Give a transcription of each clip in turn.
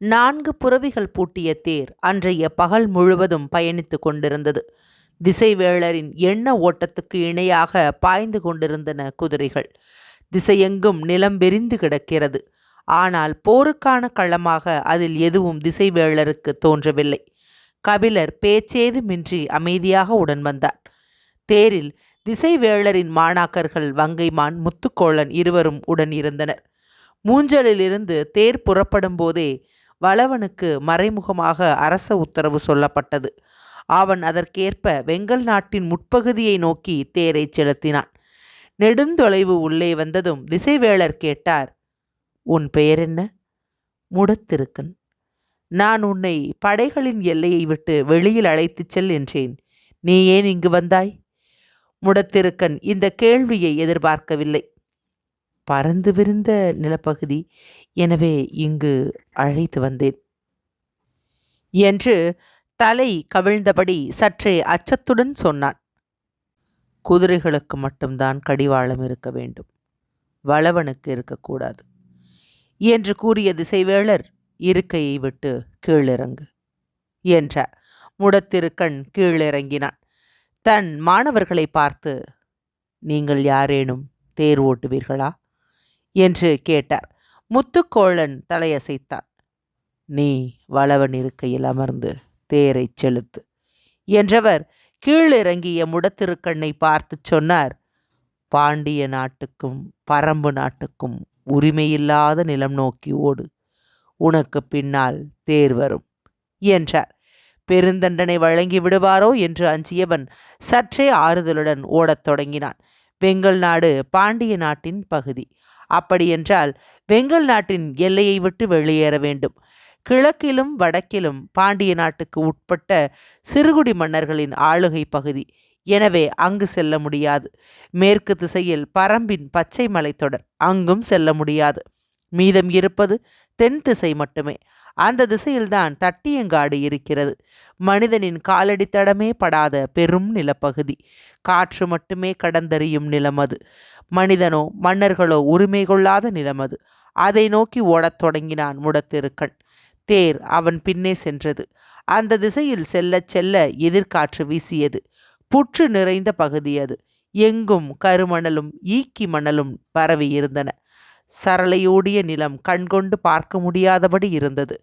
நான்கு புறவிகள் பூட்டிய தேர் அன்றைய பகல் முழுவதும் பயணித்து கொண்டிருந்தது. திசைவேளரின் எண்ண ஓட்டத்துக்கு இணையாக பாய்ந்து கொண்டிருந்தன குதிரைகள். திசையெங்கும் நிலம் வெறிந்து கிடக்கிறது. ஆனால் போருக்கான களமாக அதில் எதுவும் திசைவேளருக்கு தோன்றவில்லை. கபிலர் பேச்சேதுமின்றி அமைதியாக உடன் வந்தார். தேரில் திசைவேளரின் மாணாக்கர்கள் வங்கைமான் முத்துக்கோளன் இருவரும் உடன் இருந்தனர். மூஞ்சலிலிருந்து தேர் புறப்படும் போதே வளவனுக்கு மறைமுகமாக அரச உத்தரவு சொல்லப்பட்டது. அவன் அதற்கேற்ப வெங்கல் நாட்டின் முற்பகுதியை நோக்கி தேரை செலுத்தினான். நெடுந்தொலைவு உள்ளே வந்ததும் திசைவேளர் கேட்டார் உன் பெயர் என்ன முடத்திருக்கன். நான் உன்னை படைகளின் எல்லையை விட்டு வெளியில் அழைத்துச் செல் என்றேன். நீ ஏன் இங்கு வந்தாய்? முடத்திருக்கன் இந்த கேள்வியை எதிர்பார்க்கவில்லை. பறந்து விரிந்த நிலப்பகுதி எனவே இங்கு அழைத்து வந்தேன். என்று தலை கவிழ்ந்தபடி சற்றே அச்சத்துடன் சொன்னான். குதிரைகளுக்கு மட்டும்தான் கடிவாளம் இருக்க வேண்டும். வளவனுக்கு இருக்கக்கூடாது. என்று கூறிய திசைவேளர் இருக்கையை விட்டு கீழிறங்கு என்றார். முடத்திருக்கண் கீழிறங்கினான். தன் மாணவர்களை பார்த்து நீங்கள் யாரேனும் தேர் ஓட்டுவீர்களா? என்று கேட்டார். முத்துக்கோளன் தலையசைத்தான். நீ வளவன் இருக்கையில் அமர்ந்து தேரைச் செலுத்து என்றவர் கீழிறங்கிய முடத்திருக்கண்ணை பார்த்து சொன்னார். பாண்டிய நாட்டுக்கும் பரம்பு நாட்டுக்கும் உரிமையில்லாத நிலம் நோக்கி ஓடு. உனக்கு பின்னால் தேர் வரும் என்றார். பெருந்தண்டனை வழங்கி விடுவாரோ? என்று அஞ்சியவன் சற்றே ஆறுதலுடன் ஓடத் தொடங்கினான். வெங்கல் நாடு பாண்டிய நாட்டின் பகுதி. அப்படியென்றால் வெங்கல் நாட்டின் எல்லையை விட்டு வெளியேற வேண்டும். கிழக்கிலும் வடக்கிலும் பாண்டிய நாட்டுக்கு உட்பட்ட சிறுகுடி மன்னர்களின் ஆளுகை பகுதி. எனவே அங்கு செல்ல முடியாது. மேற்கு திசையில் பரம்பின் பச்சை மலைத்தொடர். அங்கும் செல்ல முடியாது. மீதம் இருப்பது தென் திசை மட்டுமே. அந்த திசையில்தான் தட்டியங்காடு இருக்கிறது. மனிதனின் காலடி தடமே படாத பெரும் நிலப்பகுதி. காற்று மட்டுமே கடந்தறியும் நிலம் அது. மனிதனோ மன்னர்களோ உரிமை கொள்ளாத நிலம் அது. அதை நோக்கி ஓடத் தொடங்கினான் முடத்திருக்கன். தேர் அவன் பின்னே சென்றது. அந்த திசையில் செல்லச் செல்ல எதிர்காற்று வீசியது. புற்று நிறைந்த பகுதி அது. எங்கும் கருமணலும் ஈக்கி மணலும் பரவி இருந்தன சரளையோடிய நிலம் கண்கொண்டு பார்க்க முடியாதபடி இருந்தது.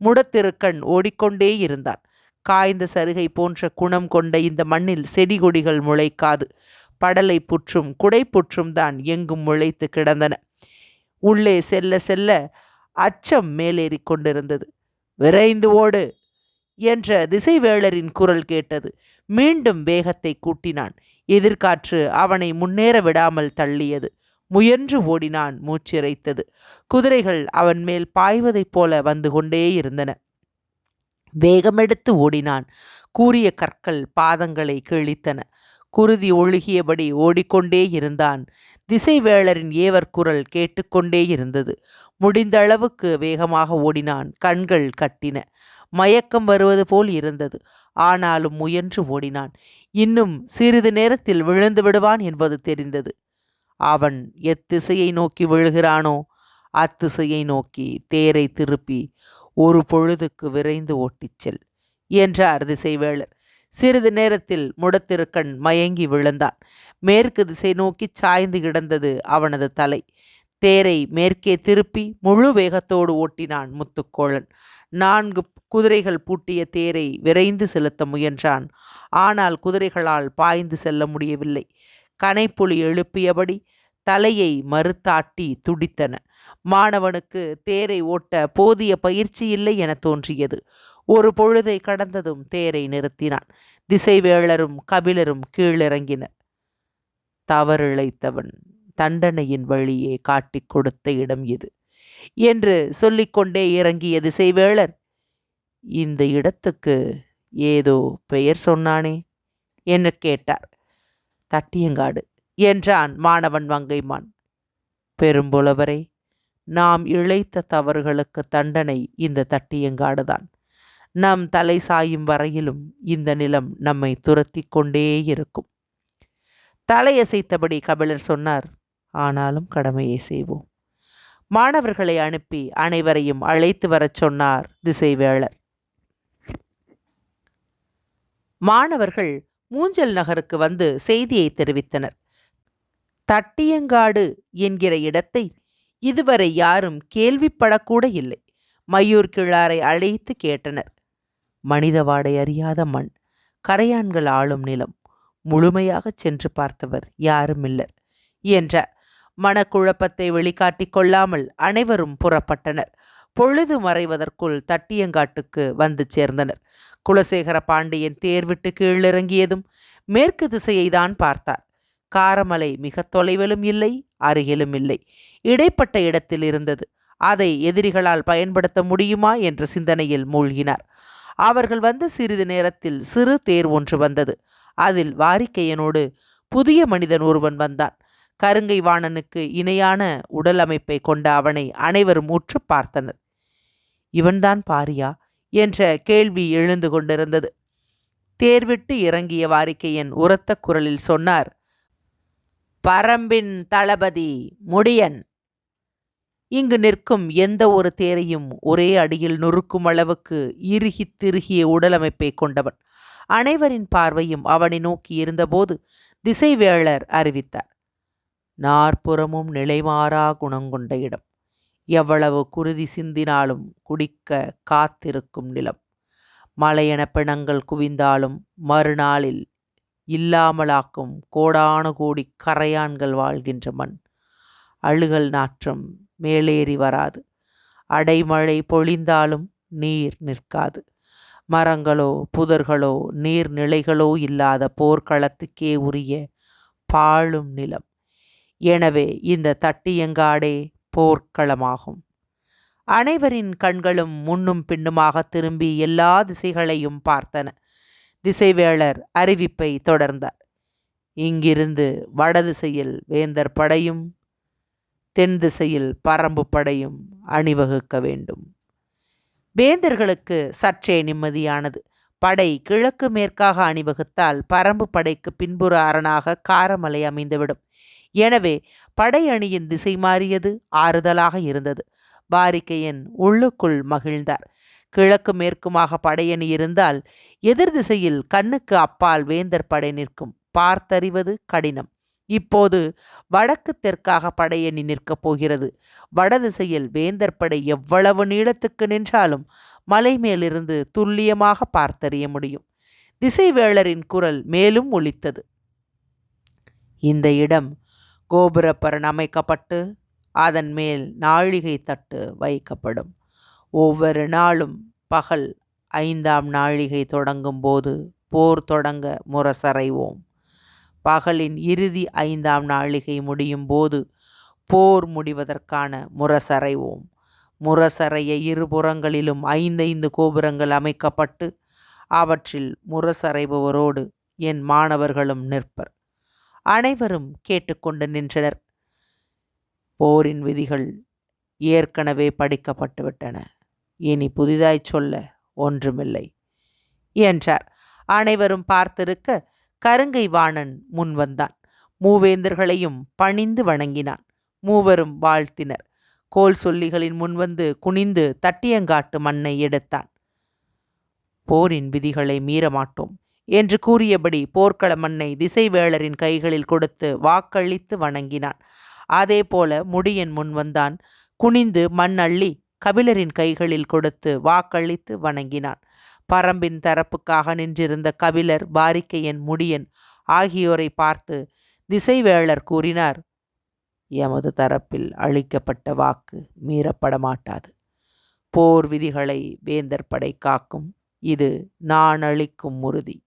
முடத்திருக்கண் ஓடிக்கொண்டே இருந்தான். காய்ந்த சருகை போன்ற குணம் கொண்ட இந்த மண்ணில் செடி கொடிகள் முளைக்காது. படலை புற்றும் குடை புற்றும் தான் எங்கும் முளைத்து கிடந்தன. உள்ளே செல்ல செல்ல அச்சம் மேலேறி கொண்டிருந்தது. விரைந்து ஓடு என்ற திசைவேளரின் குரல் கேட்டது. மீண்டும் வேகத்தை கூட்டினான். எதிர்காற்று அவனை முன்னேற விடாமல் தள்ளியது. முயன்று ஓடினான் மூச்சிறைத்தது. குதிரைகள் அவன் மேல் பாய்வதைப் போல வந்து கொண்டே இருந்தன. வேகமெடுத்து ஓடினான். கூறிய கற்கள் பாதங்களை கிழித்தன. குருதி ஒழுகியபடி ஓடிக்கொண்டே இருந்தான். திசைவேளரின் ஏவர் குரல் கேட்டுக்கொண்டே இருந்தது. முடிந்த அளவுக்கு வேகமாக ஓடினான். கண்கள் கட்டின. மயக்கம் வருவது போல் இருந்தது. ஆனாலும் முயன்று ஓடினான். இன்னும் சிறிது நேரத்தில் விழுந்து விடுவான் என்பது தெரிந்தது. அவன் எத்திசையை நோக்கி விழுகிறானோ அத்திசையை நோக்கி தேரை திருப்பி ஒரு பொழுதுக்கு விரைந்து ஓட்டிச் செல் என்றார் திசைவேளர். சிறிது நேரத்தில் முடத்திருக்கண் மயங்கி விழுந்தான். மேற்கு திசை நோக்கி சாய்ந்து கிடந்தது அவனது தலை. தேரை மேற்கே திருப்பி முழு வேகத்தோடு ஓட்டினான் முத்துக்கோளன் நான்கு குதிரைகள் பூட்டிய தேரை விரைந்து செலுத்த முயன்றான். ஆனால் குதிரைகளால் பாய்ந்து செல்ல முடியவில்லை. கனைப்புலி எழுப்பியபடி தலையை மறுத்தாட்டி துடித்தன. மாணவனுக்கு தேரை ஓட்ட போதிய பயிற்சி இல்லை என தோன்றியது. ஒரு பொழுதை கடந்ததும் தேரை நிறுத்தினான். திசைவேளரும் கபிலரும் கீழிறங்கினர். தவறிழைத்தவன் தண்டனையின் வழியே காட்டிக் கொடுத்த இடம் இது என்று சொல்லிக்கொண்டே இறங்கிய திசைவேளர் இந்த இடத்துக்கு ஏதோ பெயர் சொன்னானே என்று கேட்டார். தட்டியங்காடு என்றான் மாணவன் வங்கைமான் பெரும்புலவரே நாம் இழைத்த தவறுகளுக்கு தண்டனை இந்த தட்டியங்காடுதான். நம் தலை சாயும் வரையிலும் இந்த நிலம் நம்மை துரத்தி கொண்டே இருக்கும். தலையசைத்தபடி கபிலர் சொன்னார் ஆனாலும் கடமையை செய்வோம். மாணவர்களை அனுப்பி அனைவரையும் அழைத்து வரச் சொன்னார் திசைவேளர். மாணவர்கள் மூஞ்சல் நகருக்கு வந்து செய்தியை தெரிவித்தனர். தட்டியங்காடு என்கிற இடத்தை இதுவரை யாரும் கேள்விப்படக்கூட இல்லை. மயூர் கிழாரை அழைத்து கேட்டனர். மனித வாடை அறியாத மண். கரையான்கள் ஆளும் நிலம். முழுமையாகச் சென்று பார்த்தவர் யாரும் இல்லர் என்றார். மனக்குழப்பத்தை வெளிக்காட்டிக் கொள்ளாமல் அனைவரும் புறப்பட்டனர். பொழுது மறைவதற்குள் தட்டியங்காட்டுக்கு வந்து சேர்ந்தனர். குலசேகர பாண்டியன் தேர்விட்டு கீழிறங்கியதும் மேற்கு திசையை தான் பார்த்தார். காரமலை மிக தொலைவிலும் இல்லை அருகிலும் இல்லை. இடைப்பட்ட இடத்தில் இருந்தது. அதை எதிரிகளால் பயன்படுத்த முடியுமா என்ற சிந்தனையில் மூழ்கினார். அவர்கள் வந்த சிறிது நேரத்தில் சிறு தேர் ஒன்று வந்தது. அதில் வாரிக்கையனோடு புதிய மனிதன் ஒருவன் வந்தான். கருங்கை வாணனுக்கு இணையான உடல் அமைப்பை கொண்ட அவனை அனைவரும் உற்று பார்த்தனர். இவன்தான் பாரியா? என்ற கேள்வி எழுந்து கொண்டிருந்தது. தேர்விட்டு இறங்கிய வாரிக்கையன் உரத்த குரலில் சொன்னார் பரம்பின் தளபதி முடியன். இங்கு நிற்கும் எந்த ஒரு தேரையும் ஒரே அடியில் நொறுக்கும் அளவுக்கு இறுகி திருகிய உடலமைப்பை கொண்டவன். அனைவரின் பார்வையும் அவனை நோக்கி இருந்தபோது திசைவேளர் அறிவித்தார் நாற்புறமும் நிலைமாறா குணங்கொண்ட இடம். எவ்வளவு குருதி சிந்தினாலும் குடிக்க காத்திருக்கும் நிலம். மலையென பிணங்கள் குவிந்தாலும் மறுநாளில் இல்லாமலாக்கும் கோடானு கோடி கரையான்கள் வாழ்கின்ற மண். அழுகல் நாற்றம் மேலேறி வராது. அடைமழை பொழிந்தாலும் நீர் நிற்காது. மரங்களோ புதர்களோ நீர்நிலைகளோ இல்லாத போர்க்களத்துக்கே உரிய பாழும் நிலம். எனவே இந்த தட்டியங்காடே போர்க்களமாகும். அனைவரின் கண்களும் முன்னும் பின்னுமாக திரும்பி எல்லா திசைகளையும் பார்த்தன. திசைவேளர் அறிவிப்பை தொடர்ந்தார். இங்கிருந்து வடதிசையில் வேந்தர் படையும் தென் திசையில் பரம்பு படையும் அணிவகுக்க வேண்டும். வேந்தர்களுக்கு சற்றே நிம்மதியானது. படை கிழக்கு மேற்காக அணிவகுத்தால் பரம்பு படைக்கு பின்புற அரணாக காரமலை அமைந்துவிடும். எனவே படையணியின் திசை மாறியது ஆறுதலாக இருந்தது. பாரிக்கையன் உள்ளுக்குள் மகிழ்ந்தார். கிழக்கு மேற்குமாக படையணி இருந்தால் எதிர் திசையில் கண்ணுக்கு அப்பால் வேந்தர் படை நிற்கும். பார்த்தறிவது கடினம். இப்போது வடக்கு தெற்காக படையணி நிற்கப் போகிறது. வடதிசையில் வேந்தர் படை எவ்வளவு நீளத்துக்கு நின்றாலும் மலை மேலிருந்து துல்லியமாக பார்த்தறிய முடியும். திசைவேளரின் குரல் மேலும் ஒலித்தது. இந்த இடம் கோபுரப்பரன் அமைக்கப்பட்டு அதன் மேல் நாழிகை தட்டு வைக்கப்படும். ஒவ்வொரு நாளும் பகல் ஐந்தாம் நாழிகை தொடங்கும் போது போர் தொடங்க முரசறைவோம். பகலின் இறுதி ஐந்தாம் நாழிகை முடியும் போது போர் முடிவதற்கான முரசறைவோம். முரசறைய இருபுறங்களிலும் ஐந்தைந்து கோபுரங்கள் அமைக்கப்பட்டு அவற்றில் முரசறைபவரோடு என் மாணவர்களும் நிற்பர். அனைவரும் கேட்டுக்கொண்டு நின்றனர். போரின் விதிகள் ஏற்கனவே படிக்கப்பட்டுவிட்டன. இனி புதிதாய் சொல்ல ஒன்றுமில்லை என்றார். அனைவரும் பார்த்திருக்க கருங்கை வாணன் முன் வந்தான். மூவேந்தர்களையும் பணிந்து வணங்கினான். மூவரும் வாழ்த்தினர். கோல் சொல்லிகளின் முன்வந்து குனிந்து தட்டியங்காட்டு மண்ணை எடுத்தான். போரின் விதிகளை மீறமாட்டோம். என்று கூறியபடி போர்க்கள மண்ணை திசைவேளரின் கைகளில் கொடுத்து வாக்களித்து வணங்கினான். அதே போல முடியன் முன் வந்தான். குனிந்து மண் அள்ளி கபிலரின் கைகளில் கொடுத்து வாக்களித்து வணங்கினான். பரம்பின் தரப்புக்காக நின்றிருந்த கபிலர் பாரிக்கையன் முடியன் ஆகியோரை பார்த்து திசைவேளர் கூறினார் எமது தரப்பில் அளிக்கப்பட்ட வாக்கு மீறப்பட மாட்டாது போர் விதிகளை வேந்தர் படை காக்கும். இது நான் அளிக்கும் உறுதி.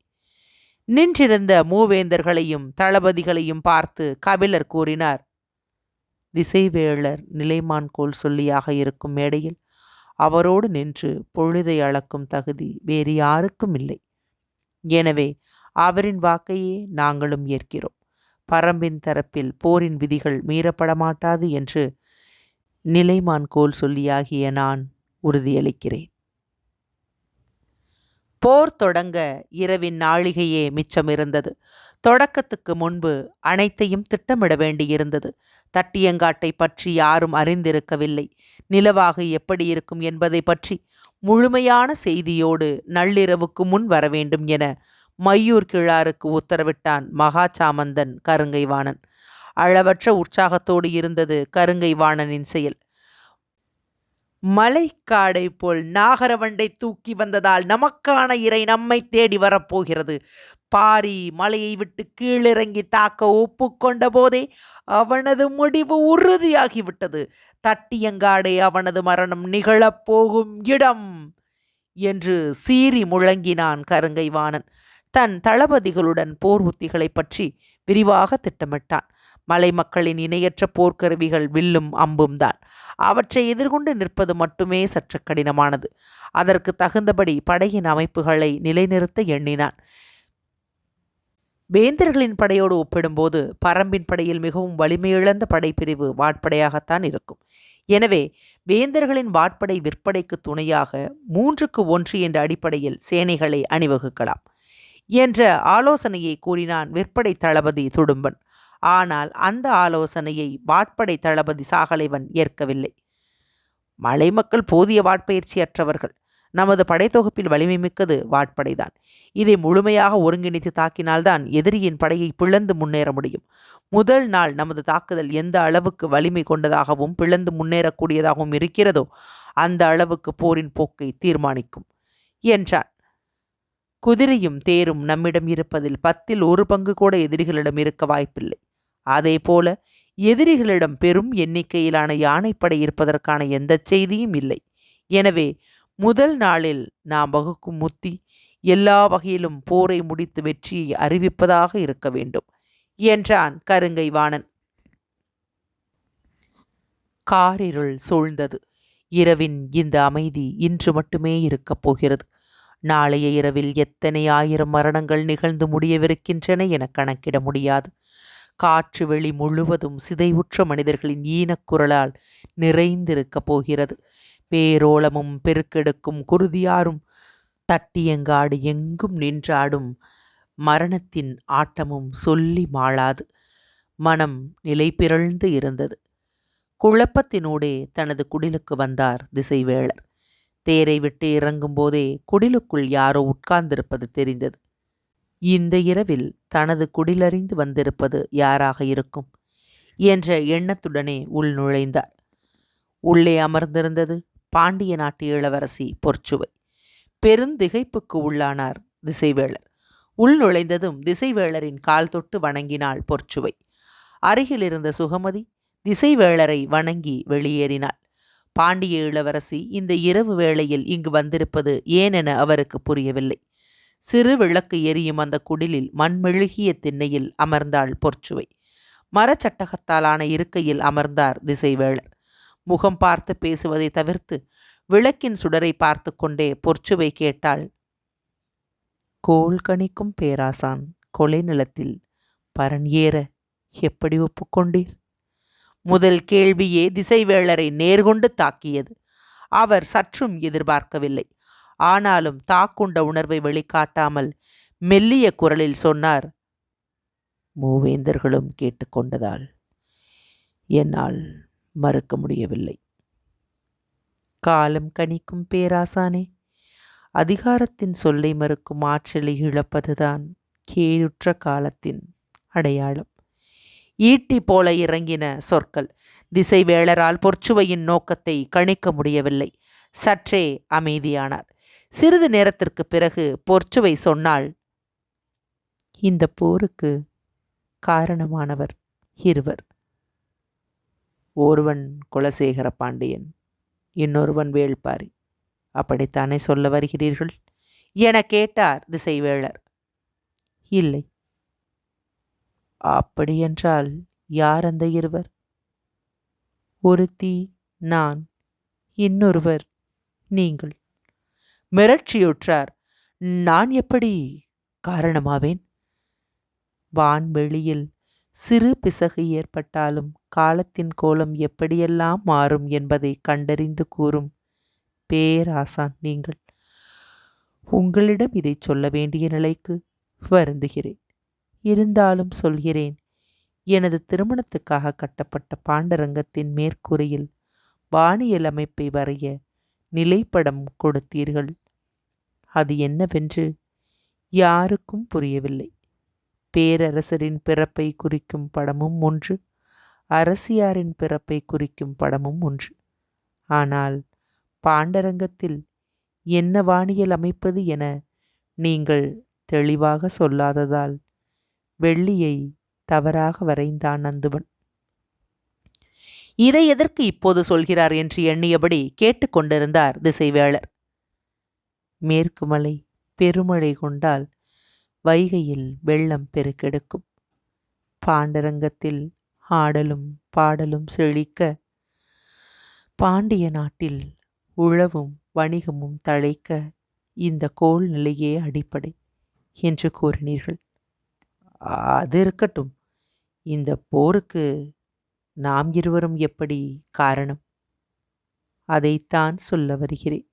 நின்றிருந்த மூவேந்தர்களையும் தளபதிகளையும் பார்த்து கபிலர் கூறினார் திசைவேளர் நிலைமான்கோல் சொல்லியாக இருக்கும் மேடையில் அவரோடு நின்று பொழுதை அளக்கும் தகுதி வேறு யாருக்கும் இல்லை. எனவே அவரின் வாக்கையே நாங்களும் ஏற்கிறோம். பரம்பின் தரப்பில் போரின் விதிகள் மீறப்பட மாட்டாது என்று நிலைமான் கோல் சொல்லியாகிய நான் உறுதியளிக்கிறேன். போர் தொடங்க இரவின் நாழிகையே மிச்சமிருந்தது. தொடக்கத்துக்கு முன்பு அனைத்தையும் திட்டமிட வேண்டியிருந்தது. தட்டியங்காட்டை பற்றி யாரும் அறிந்திருக்கவில்லை. நிலவாக எப்படி இருக்கும் என்பதை பற்றி முழுமையான செய்தியோடு நள்ளிரவுக்கு முன் வர வேண்டும் என மையூர் கிழாருக்கு உத்தரவிட்டான் மகாச்சாமந்தன் கருங்கைவாணன். அளவற்ற உற்சாகத்தோடு இருந்தது கருங்கைவாணனின் செயல். மலைக்காடை போல் நாகரவண்டை தூக்கி வந்ததால் நமக்கான இறை நம்மை தேடி வரப்போகிறது. பாரி மலையை விட்டு கீழிறங்கி தாக்க ஒப்புக்கொண்ட போதே அவனது முடிவு உறுதியாகிவிட்டது. தட்டியங்காடே அவனது மரணம் நிகழப்போகும் இடம் என்று சீறி முழங்கினான் கருங்கைவாணன். தன் தளபதிகளுடன் போர் உத்திகளைப் பற்றி விரிவாக திட்டமிட்டான். மலை மக்களின் இணையற்ற போர்க்கருவிகள் வில்லும் அம்பும் தான். அவற்றை எதிர்கொண்டு நிற்பது மட்டுமே சற்று கடினமானது. அதற்கு தகுந்தபடி படையின் அமைப்புகளை நிலைநிறுத்த எண்ணினான். வேந்தர்களின் படையோடு ஒப்பிடும்போது பரம்பின் படையில் மிகவும் வலிமையிழந்த படைப்பிரிவு வாட்படையாகத்தான் இருக்கும். எனவே வேந்தர்களின் வாட்படை விற்படைக்கு துணையாக மூன்றுக்கு ஒன்று என்ற அடிப்படையில் சேனைகளை அணிவகுக்கலாம். என்ற ஆலோசனையை கூறினான் விற்படை தளபதி துடும்பன். ஆனால் அந்த ஆலோசனையை வாட்படை தளபதி சாகலைவன் ஏற்கவில்லை. மலை மக்கள் போதிய வாட்பயிற்சியற்றவர்கள். நமது படைத்தொகுப்பில் வலிமை மிக்கது வாட்படைதான். இதை முழுமையாக ஒருங்கிணைத்து தாக்கினால்தான் எதிரியின் படையை பிளந்து முன்னேற முடியும். முதல் நாள் நமது தாக்குதல் எந்த அளவுக்கு வலிமை கொண்டதாகவும் பிளந்து முன்னேறக்கூடியதாகவும் இருக்கிறதோ அந்த அளவுக்கு போரின் போக்கை தீர்மானிக்கும் என்றான். குதிரையும் தேரும் நம்மிடம் இருப்பதில் பத்தில் ஒரு பங்கு கூட எதிரிகளிடம் இருக்க வாய்ப்பில்லை. அதேபோல எதிரிகளிடம் பெரும் எண்ணிக்கையிலான யானைப்படை இருப்பதற்கான எந்த செய்தியும் இல்லை. எனவே முதல் நாளில் நாம் வகுக்கும் முத்தி எல்லா வகையிலும் போரை முடித்து வெற்றியை அறிவிப்பதாக இருக்க வேண்டும் என்றான் கருங்கை வாணன் காரிருள் சூழ்ந்தது. இரவின் இந்த அமைதி இன்று மட்டுமே இருக்கப் போகிறது. நாளைய இரவில் எத்தனை ஆயிரம் மரணங்கள் நிகழ்ந்து முடியவிருக்கின்றன என கணக்கிட முடியாது. காற்று வெளி முழுவதும் சிதைவுற்ற மனிதர்களின் ஈனக்குரலால் நிறைந்திருக்கப் போகிறது. பேரோளமும் பெருக்கெடுக்கும் குருதியாரும் தட்டியங்காடு எங்கும் நின்றாடும் மரணத்தின் ஆட்டமும் சொல்லி மாளாது. மனம் நிலை பிறழ்ந்து இருந்தது. குழப்பத்தினூடே தனது குடிலுக்கு வந்தார் திசைவேளர். தேரை விட்டு இறங்கும் போதே குடிலுக்குள் யாரோ உட்கார்ந்திருப்பது தெரிந்தது. இந்த இரவில் தனது குடிலறிந்து வந்திருப்பது யாராக இருக்கும்? என்ற எண்ணத்துடனே உள் நுழைந்தார். உள்ளே அமர்ந்திருந்தது பாண்டிய நாட்டு இளவரசி பொற்சுவை. பெருந்திகைப்புக்கு உள்ளானார் திசைவேளர். உள் நுழைந்ததும் திசைவேளரின் கால் தொட்டு வணங்கினாள் பொற்சுவை. அருகில் இருந்த சுகமதி திசைவேளரை வணங்கி வெளியேறினாள். பாண்டிய இளவரசி இந்த இரவு வேளையில் இங்கு வந்திருப்பது ஏனென அவருக்கு புரியவில்லை. சிறு விளக்கு எரியும் அந்த குடிலில் மண்மெழுகிய திண்ணையில் அமர்ந்தாள் பொற்சுவை. மரச்சட்டகத்தாலான இருக்கையில் அமர்ந்தார் திசைவேளர். முகம் பார்த்து பேசுவதை தவிர்த்து விளக்கின் சுடரை பார்த்து கொண்டே பொற்சுவை கேட்டாள். கோல் கணிக்கும் பேராசான் கொலை நிலத்தில் பரன் ஏற எப்படி ஒப்புக்கொண்டீர் முதல் கேள்வியே திசைவேளரை நேர்கொண்டு தாக்கியது. அவர் சற்றும் எதிர்பார்க்கவில்லை. ஆனாலும் தாக்குண்ட உணர்வை வெளிக்காட்டாமல் மெல்லிய குரலில் சொன்னார் மூவேந்தர்களும் கேட்டுக்கொண்டதால் என்னால் மறுக்க முடியவில்லை. காலம் கணிக்கும் பேராசானே அதிகாரத்தின் சொல்லை மறுக்கும் ஆற்றலை இழப்பதுதான் கேடுற்ற காலத்தின் அடையாளம். ஈட்டி போல இறங்கின சொற்கள் திசைவேளரால் பொற்சுவையின் நோக்கத்தை கணிக்க முடியவில்லை. சற்றே அமைதியானார். சிறிது நேரத்திற்கு பிறகு பொற்சுவை சொன்னாள். இந்த போருக்கு காரணமானவர் இருவர். ஒருவன் குலசேகர பாண்டியன் இன்னொருவன் வேள்பாரி. அப்படித்தானே சொல்ல வருகிறீர்கள்? என கேட்டார் திசைவேளர். இல்லை. அப்படியென்றால் யார் அந்த இருவர்? ஒருத்தி நான் இன்னொருவர் நீங்கள். மிரட்சியுற்றார். நான் எப்படி காரணமாவேன்? வான்வெளியில் சிறு பிசகு ஏற்பட்டாலும் காலத்தின் கோலம் எப்படியெல்லாம் மாறும் என்பதை கண்டறிந்து கூறும். பேராசான் நீங்கள். உங்களிடம் இதை சொல்ல வேண்டிய நிலைக்கு வருந்துகிறேன். இருந்தாலும் சொல்கிறேன். எனது திருமணத்துக்காக கட்டப்பட்ட பாண்டரங்கத்தின் மேற்கூரையில் வானியல் அமைப்பை வரைய நிலைப்படம் கொடுத்தீர்கள். அது என்னவென்று யாருக்கும் புரியவில்லை. பேரரசரின் பிறப்பை குறிக்கும் படமும் ஒன்று அரசியாரின் பிறப்பை குறிக்கும் படமும் ஒன்று. ஆனால் பாண்டரங்கத்தில் என்ன வானியல் அமைப்பது என நீங்கள் தெளிவாக சொல்லாததால் வெள்ளியை தவறாக வரைந்தான் நந்துவன். இதை எதற்கு இப்போது சொல்கிறார் என்று எண்ணியபடி கேட்டுக்கொண்டிருந்தார் திசைவேளர். மேற்கு மலை பெருமழை கொண்டால் வைகையில் வெள்ளம் பெருக்கெடுக்கும். பாண்டரங்கத்தில் ஆடலும் பாடலும் செழிக்க பாண்டிய நாட்டில் உழவும் வணிகமும் தழைக்க இந்த கோள் நிலையே அடிப்படை என்று கூறினீர்கள். அது இருக்கட்டும். இந்த போருக்கு நாம் இருவரும் எப்படி காரணம்? அதைத்தான் சொல்ல வருகிறேன்.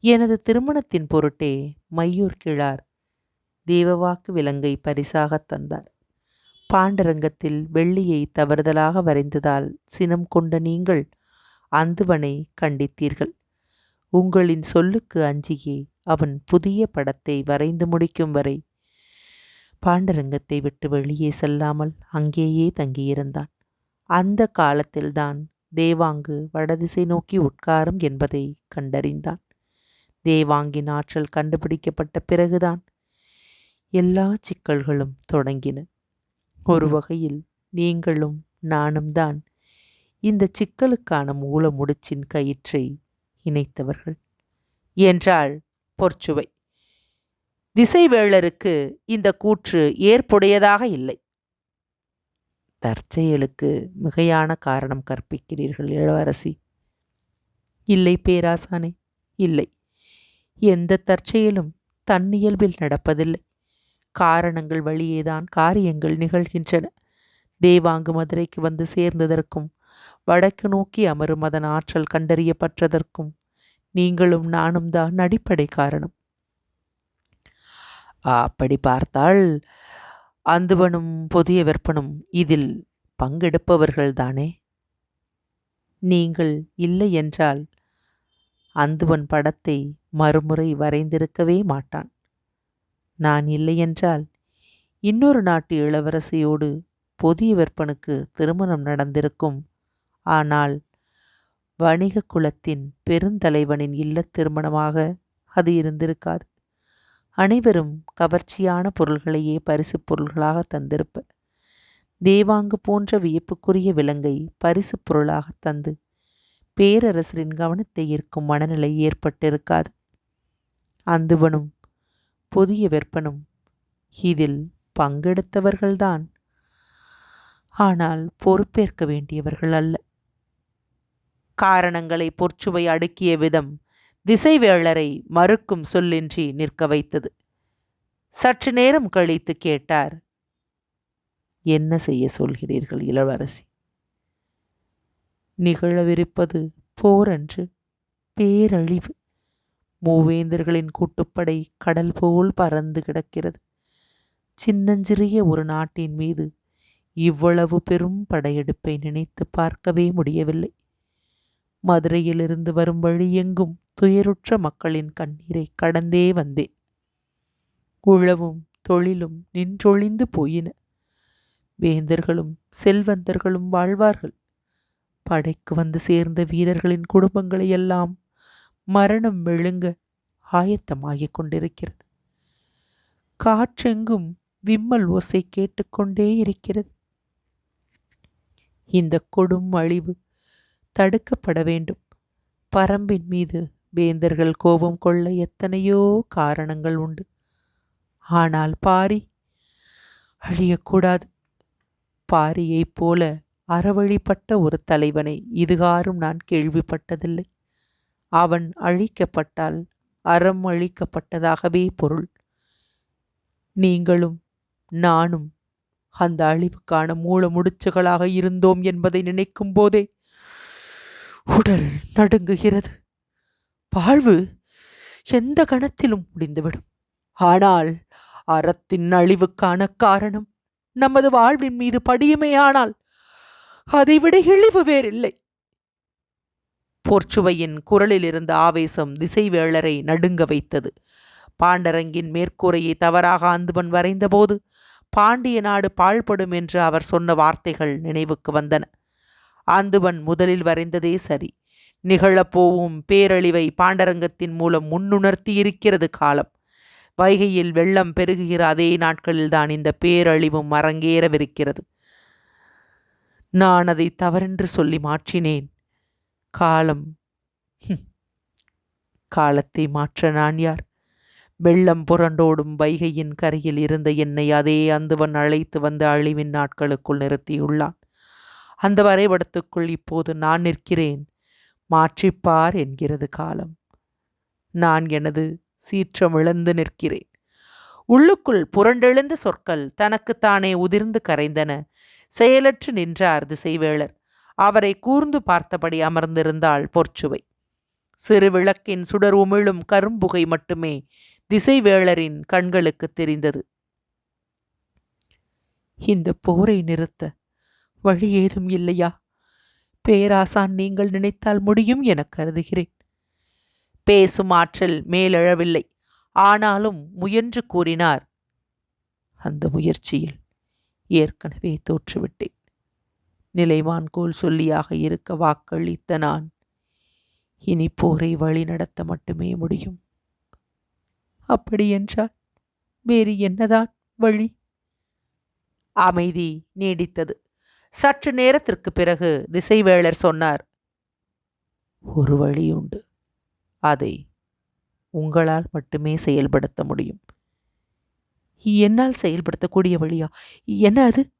எனது திருமணத்தின் பொருட்டே மையூர் கிழார் தேவவாக்கு விலங்கை பரிசாகத் தந்தார். பாண்டரங்கத்தில் வெள்ளியை தவறுதலாக வரைந்ததால் சினம் கொண்ட நீங்கள் அந்துவனை கண்டித்தீர்கள். உங்களின் சொல்லுக்கு அஞ்சியே அவன் புதிய படத்தை வரைந்து முடிக்கும் வரை பாண்டரங்கத்தை விட்டு வெளியே செல்லாமல் அங்கேயே தங்கியிருந்தான். அந்த காலத்தில்தான் தேவாங்கு வடதிசை நோக்கி உட்காரும் என்பதை கண்டறிந்தான். தேவாங்கின் ஆற்றல் கண்டுபிடிக்கப்பட்ட பிறகுதான் எல்லா சிக்கல்களும் தொடங்கின. ஒரு வகையில் நீங்களும் நானும் தான் இந்த சிக்கலுக்கான மூல முடிச்சின் கயிற்றை இணைத்தவர்கள். என்றாள் பொற்சுவை. திசைவேளருக்கு இந்த கூற்று ஏற்புடையதாக இல்லை. தற்செயலுக்கு மிகையான காரணம் கற்பிக்கிறீர்கள் இளவரசி. இல்லை பேராசானே இல்லை. எந்த தற்செயலும் தன்னியல்பில் நடப்பதில்லை. காரணங்கள் வழியேதான் காரியங்கள் நிகழ்கின்றன. தேவாங்கு மதுரைக்கு வந்து சேர்ந்ததற்கும் வடக்கு நோக்கி அமரும் அதன் ஆற்றல் கண்டறியப்பட்டதற்கும் நீங்களும் நானும் தான் அடிப்படை காரணம். அப்படி பார்த்தால் அந்துவனும் புதிய விற்பனும் இதில் பங்கெடுப்பவர்கள்தானே? நீங்கள் இல்லை என்றால் அந்துவன் படத்தை மறுமுறை வரைந்திருக்கவே மாட்டான். நான் இல்லை என்றால் இன்னொரு நாட்டு இளவரசியோடு புதிய விற்பனுக்கு திருமணம் நடந்திருக்கும். ஆனால் வணிக குலத்தின் பெருந்தலைவனின் இல்லத் திருமணமாக அது இருந்திருக்காது. அனைவரும் கவர்ச்சியான பொருள்களையே பரிசு பொருள்களாக தந்திருப்ப. தேவாங்கு போன்ற வியப்புக்குரிய விலங்கை பரிசு பொருளாக தந்து பேரரசரின் கவனத்தை ஈர்க்கும் மனநிலை ஏற்பட்டிருக்காது. அந்துவனும் புதிய வெப்பனும் இதில் பங்கெடுத்தவர்கள்தான். ஆனால் பொறுப்பேற்க வேண்டியவர்கள் அல்ல. காரணங்களை பொற்சுவை அடுக்கிய விதம் திசைவேளரை மறுக்கும் சொல்லின்றி நிற்க வைத்தது. சற்று நேரம் கழித்து கேட்டார் என்ன செய்ய சொல்கிறீர்கள் இளவரசி? நிகழவிருப்பது போரன்று பேரழிவு. மூவேந்தர்களின் கூட்டுப்படை கடல் போல் பறந்து கிடக்கிறது. சின்னஞ்சிறிய ஒரு நாட்டின் மீது இவ்வளவு பெரும் படையெடுப்பை நினைத்து பார்க்கவே முடியவில்லை. மதுரையிலிருந்து வரும் வழி எங்கும் துயருற்ற மக்களின் கண்ணீரை கடந்தே வந்தேன். உழவும் தொழிலும் நின்றொழிந்து போயின. வேந்தர்களும் செல்வந்தர்களும் வாழ்வார்கள். படைக்கு வந்து சேர்ந்த வீரர்களின் குடும்பங்களை எல்லாம் மரணம் விழுங்க ஆயத்தமாகிக் கொண்டிருக்கிறது. காற்றெங்கும் விம்மல் ஓசை கேட்டுக்கொண்டே இருக்கிறது. இந்த கொடும் அழிவு தடுக்கப்பட வேண்டும். பரம்பின் மீது வேந்தர்கள் கோபம் கொள்ள எத்தனையோ காரணங்கள் உண்டு. ஆனால் பாரி அழியக்கூடாது. பாரியைப் போல அறவழிப்பட்ட ஒரு தலைவனை இதுகாரும் நான் கேள்விப்பட்டதில்லை. அவன் அழிக்கப்பட்டால் அறம் அழிக்கப்பட்டதாகவே பொருள். நீங்களும் நானும் அந்த அழிவுக்கான மூல முடிச்சுகளாக இருந்தோம் என்பதை நினைக்கும் போதே உடல் நடுங்குகிறது. வாழ்வு எந்த கணத்திலும் முடிந்துவிடும். ஆனால் அறத்தின் அழிவுக்கான காரணம் நமது வாழ்வின் மீது படியுமேயானால் அதைவிட இழிவு வேறில்லை. போர்ச்சுவையின் குரலில் இருந்த ஆவேசம் திசைவேளரை நடுங்க வைத்தது. பாண்டரங்கின் மேற்கூரையை தவறாக அந்துவன் வரைந்தபோது பாண்டிய நாடு பாழ்படும் என்று அவர் சொன்ன வார்த்தைகள் நினைவுக்கு வந்தன. ஆந்துவன் முதலில் வரைந்ததே சரி. நிகழப்போவும் பேரழிவை பாண்டரங்கத்தின் மூலம் முன்னுணர்த்தி இருக்கிறது காலம். வைகையில் வெள்ளம் பெருகுகிற அதே நாட்களில்தான் இந்த பேரழிவும் அரங்கேறவிருக்கிறது. நான் அதை தவறென்று சொல்லி மாற்றினேன். காலம். காலத்தை மாற்ற நான் யார்? வெள்ளம் புரண்டோடும் வைகையின் கரையில் இருந்த என்னை அதே அந்துவன் அழைத்து வந்த அழிவின் நாட்களுக்குள் நிறுத்தியுள்ளான். அந்த வரைபடத்துக்குள் இப்போது நான் நிற்கிறேன். மாற்றிப்பார் என்கிறது காலம். நான் எனது சீற்றம் இழந்து நிற்கிறேன். உள்ளுக்குள் புரண்டெழுந்த சொற்கள் தனக்குத்தானே உதிர்ந்து கரைந்தன. செயலற்று நின்றார் திசைவேளர். அவரை கூர்ந்து பார்த்தபடி அமர்ந்திருந்தாள் பொற்சுவை. சிறு விளக்கின் சுடர் உமிழும் கரும்புகை மட்டுமே திசைவேளரின் கண்களுக்கு தெரிந்தது. இந்த போரை நிறுத்த வழி ஏதும் இல்லையா? பேராசான் நீங்கள் நினைத்தால் முடியும் என கருதுகிறேன். பேசும் ஆற்றல் மேலெழவில்லை. ஆனாலும் முயன்று கூறினார். அந்த முயற்சியில் ஏற்கனவே தோற்றுவிட்டேன். நிலைவான் கோல் சொல்லியாக இருக்க வாக்களித்த நான் இனி போரை வழி நடத்த மட்டுமே முடியும். அப்படியென்றால் வேறு என்னதான் வழி? அமைதி நீடித்தது. சற்று நேரத்திற்கு பிறகு திசைவேளர் சொன்னார் ஒரு வழி உண்டு. அதை உங்களால் மட்டுமே செயல்படுத்த முடியும். என்னால் செயல்படுத்தக்கூடிய வழியா? என்ன அது?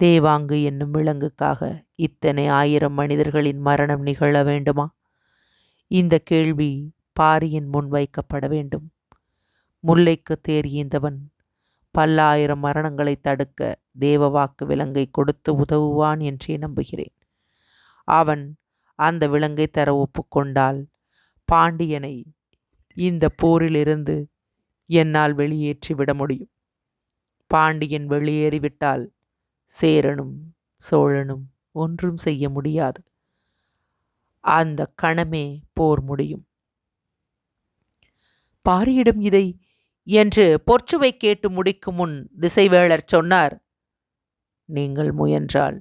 தேவாங்கு என்னும் விலங்குக்காக இத்தனை ஆயிரம் மனிதர்களின் மரணம் நிகழ வேண்டுமா? இந்த கேள்வி பாரியின் முன் வைக்கப்பட வேண்டும். முல்லைக்கு தேர் ஈந்தவன் பல்லாயிரம் மரணங்களை தடுக்க தேவவாக்கு விலங்கை கொடுத்து உதவுவான் என்றே நம்புகிறேன். அவன் அந்த விலங்கை தர ஒப்புக்கொண்டால் பாண்டியனை இந்த போரிலிருந்து என்னால் வெளியேற்றி விட முடியும். பாண்டியன் வெளியேறிவிட்டால் சேரனும் சோழனும் ஒன்றும் செய்ய முடியாது. அந்த கணமே போர் முடியும். பாரியிடம் இதை என்று பொற்சுவை கேட்டு முடிக்கும் முன் திசைவேளர் சொன்னார் நீங்கள் முயன்றால்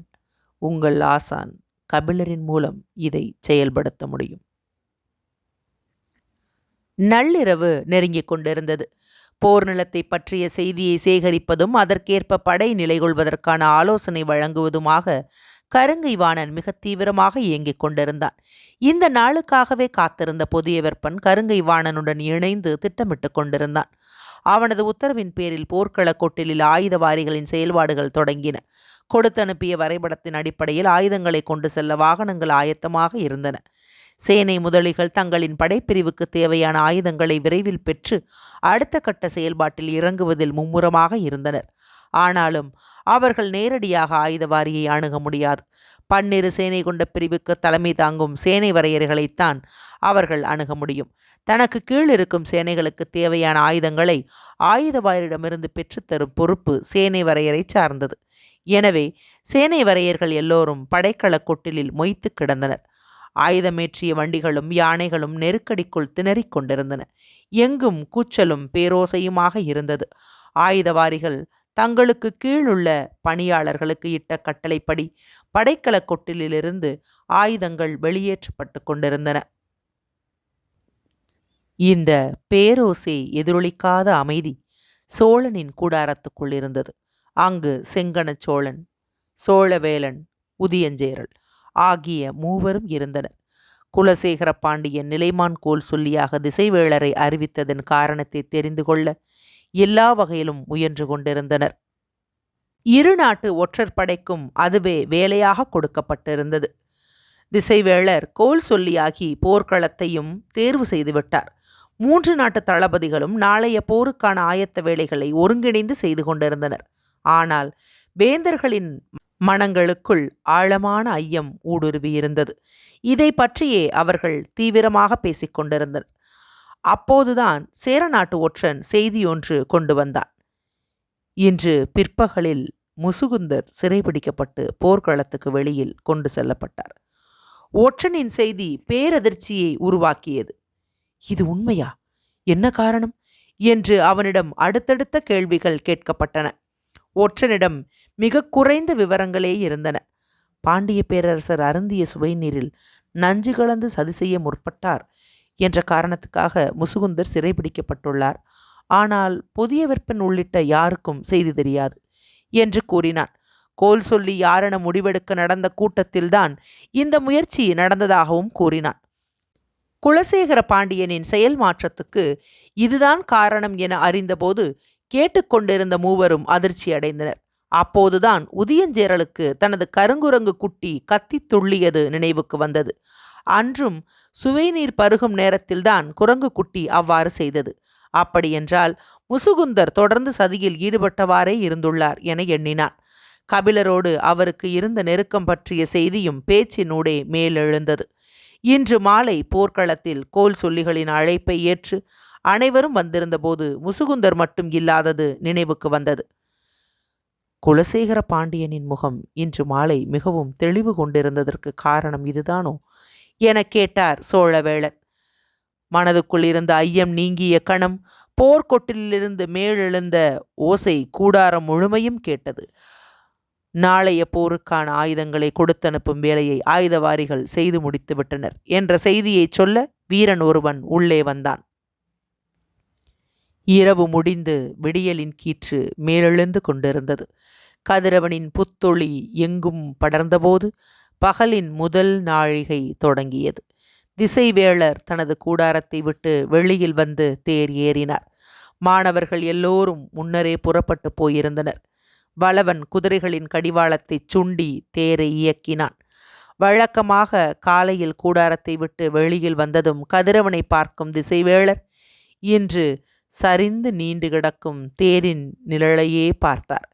உங்கள் ஆசான் கபிலரின் மூலம் இதை செயல்படுத்த முடியும். நள்ளிரவு நெருங்கிக் கொண்டிருந்தது. போர் நிலத்தை பற்றிய செய்தியை சேகரிப்பதும் அதற்கேற்ப படை நிலை கொள்வதற்கான ஆலோசனை வழங்குவதுமாக கருங்கை வாணன் மிக தீவிரமாக இயங்கிக் கொண்டிருந்தான். இந்த நாளுக்காகவே காத்திருந்த புதிய வெப்பன் கருங்கை வாணனுடன் இணைந்து திட்டமிட்டு கொண்டிருந்தான். அவனது உத்தரவின் பேரில் போர்க்கள கொட்டிலில் ஆயுதவாரிகளின் செயல்பாடுகள் தொடங்கின. கொடுத்தனுப்பிய வரைபடத்தின் அடிப்படையில் ஆயுதங்களை கொண்டு செல்ல வாகனங்கள் ஆயத்தமாக இருந்தன. சேனை முதலிகள் தங்களின் படைப்பிரிவுக்கு தேவையான ஆயுதங்களை விரைவில் பெற்று அடுத்த கட்ட செயல்பாட்டில் இறங்குவதில் மும்முரமாக இருந்தனர். ஆனாலும் அவர்கள் நேரடியாக ஆயுதவாரியை அணுக முடியாது. பன்னிரு சேனை கொண்ட பிரிவுக்கு தலைமை தாங்கும் சேனை வரையறைகளைத்தான் அவர்கள் அணுக முடியும். தனக்கு கீழ் இருக்கும் சேனைகளுக்கு தேவையான ஆயுதங்களை ஆயுதவாரிடமிருந்து பெற்றுத்தரும் பொறுப்பு சேனை வரையறை சார்ந்தது. எனவே சேனை வரையர்கள் எல்லோரும் படைக்கள கொட்டிலில் மொய்த்து கிடந்தனர். ஆயுதமேற்றிய வண்டிகளும் யானைகளும் நெருக்கடிக்குள் திணறிக் கொண்டிருந்தன. எங்கும் கூச்சலும் பேரோசையுமாக இருந்தது. ஆயுதவாரிகள் தங்களுக்கு கீழுள்ள பணியாளர்களுக்கு இட்ட கட்டளைப்படி படைக்கல கொட்டிலிருந்து ஆயுதங்கள் வெளியேற்றப்பட்டு கொண்டிருந்தன. இந்த பேரோசை எதிரொலிக்காத அமைதி சோழனின் கூடாரத்துக்குள் இருந்தது. அங்கு செங்கன சோழன் சோழவேலன் உதியஞ்சேரல் ஆகிய மூவரும் இருந்தனர். குலசேகர பாண்டியன் நிலைமான் கோல் சொல்லியாக திசைவேளரை அறிவித்ததன் காரணத்தை தெரிந்து கொள்ள எல்லா வகையிலும் முயன்று கொண்டிருந்தனர். இரு நாட்டு ஒற்றர் படைக்கும் அதுவே வேலையாக கொடுக்கப்பட்டிருந்தது. திசைவேளர் கோல் சொல்லியாகி போர்க்களத்தையும் தேர்வு செய்துவிட்டார் மூன்று நாட்டு தளபதிகளும் நாளைய போருக்கான ஆயத்த வேலைகளை ஒருங்கிணைந்து செய்து கொண்டிருந்தனர். ஆனால் வேந்தர்களின் மனங்களுக்குள் ஆழமான ஐயம் ஊடுருவியிருந்தது. இதை பற்றியே அவர்கள் தீவிரமாக பேசிக்கொண்டிருந்தனர். அப்போதுதான் சேரநாட்டு ஒற்றன் செய்தியொன்று கொண்டு வந்தான். இன்று பிற்பகலில் முசுகுந்தர் சிறைபிடிக்கப்பட்டு போர்க்களத்துக்கு வெளியில் கொண்டு செல்லப்பட்டார். ஒற்றனின் செய்தி பேரதிர்ச்சியை உருவாக்கியது. இது உண்மையா? என்ன காரணம்? என்று அவனிடம் அடுத்தடுத்த கேள்விகள் கேட்கப்பட்டன. ஒற்றனிடம் மிக குறைந்த விவரங்களே இருந்தன. பாண்டிய பேரரசர் அருந்திய சுவைநீரில் நஞ்சு கலந்து சதி செய்ய முற்பட்டார். என்ற காரணத்துக்காக முசுகுந்தர் சிறைபிடிக்கப்பட்டுள்ளார். ஆனால் புதிய விற்பன் உள்ளிட்ட யாருக்கும் செய்தி தெரியாது என்று கூறினான். கோல் சொல்லி யாரென முடிவெடுக்க நடந்த கூட்டத்தில்தான் இந்த முயற்சி நடந்ததாகவும் கூறினான். குலசேகர பாண்டியனின் செயல் மாற்றத்துக்கு இதுதான் காரணம் என அறிந்தபோது கேட்டுக்கொண்டிருந்த மூவரும் அதிர்ச்சி அடைந்தனர். அப்போதுதான் உதியஞ்சேரலுக்கு தனது கருங்குரங்கு குட்டி கத்தி துள்ளியது நினைவுக்கு வந்தது. அன்றும் சுவைநீர் பருகும் நேரத்தில்தான் குரங்கு குட்டி அவ்வாறு செய்தது. அப்படியென்றால் முசுகுந்தர் தொடர்ந்து சதியில் ஈடுபட்டவாறே இருந்துள்ளார் என எண்ணினான். கபிலரோடு அவருக்கு இருந்த நெருக்கம் பற்றிய செய்தியும் பேச்சினூடே மேலெழுந்தது. இன்று மாலை போர்க்களத்தில் கோல் சொல்லிகளின் அழைப்பை ஏற்று அனைவரும் வந்திருந்தபோது முசுகுந்தர் மட்டும் இல்லாதது நினைவுக்கு வந்தது. குலசேகர பாண்டியனின் முகம் இன்று மாலை மிகவும் தெளிவு கொண்டிருந்ததற்கு காரணம் இதுதானோ? என கேட்டார் சோழவேளன். மனதுக்குள் இருந்த ஐயம் நீங்கிய கணம் போர்க்கொட்டிலிருந்து மேலெழுந்த ஓசை கூடாரம் முழுமையும் கேட்டது. நாளைய போருக்கான ஆயுதங்களை கொடுத்தனுப்பும் வேலையை ஆயுதவாரிகள் செய்து முடித்துவிட்டனர் என்ற செய்தியை சொல்ல வீரன் ஒருவன் உள்ளே வந்தான். இரவு முடிந்து விடியலின் கீற்று மேலெழுந்து கொண்டிருந்தது. கதிரவனின் புத்தொளி எங்கும் படர்ந்தபோது பகலின் முதல் நாழிகை தொடங்கியது. திசைவேளர் தனது கூடாரத்தை விட்டு வெளியில் வந்து தேர் ஏறினார். மாணவர்கள் எல்லோரும் முன்னரே புறப்பட்டு போயிருந்தனர். வளவன் குதிரைகளின் கடிவாளத்தை சுண்டி தேரை இயக்கினான். வழக்கமாக காலையில் கூடாரத்தை விட்டு வெளியில் வந்ததும் கதிரவனை பார்க்கும் திசைவேளர் இன்று சரிந்து நீண்டு கிடக்கும் தேரின் நிழலையே பார்த்தார்.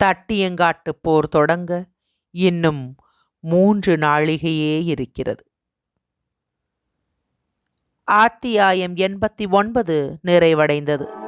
தட்டியங்காட்டு போர் தொடங்க இன்னும் மூன்று நாழிகையே இருக்கிறது. ஆத்தியாயம் எண்பத்தி ஒன்பது நிறைவடைந்தது.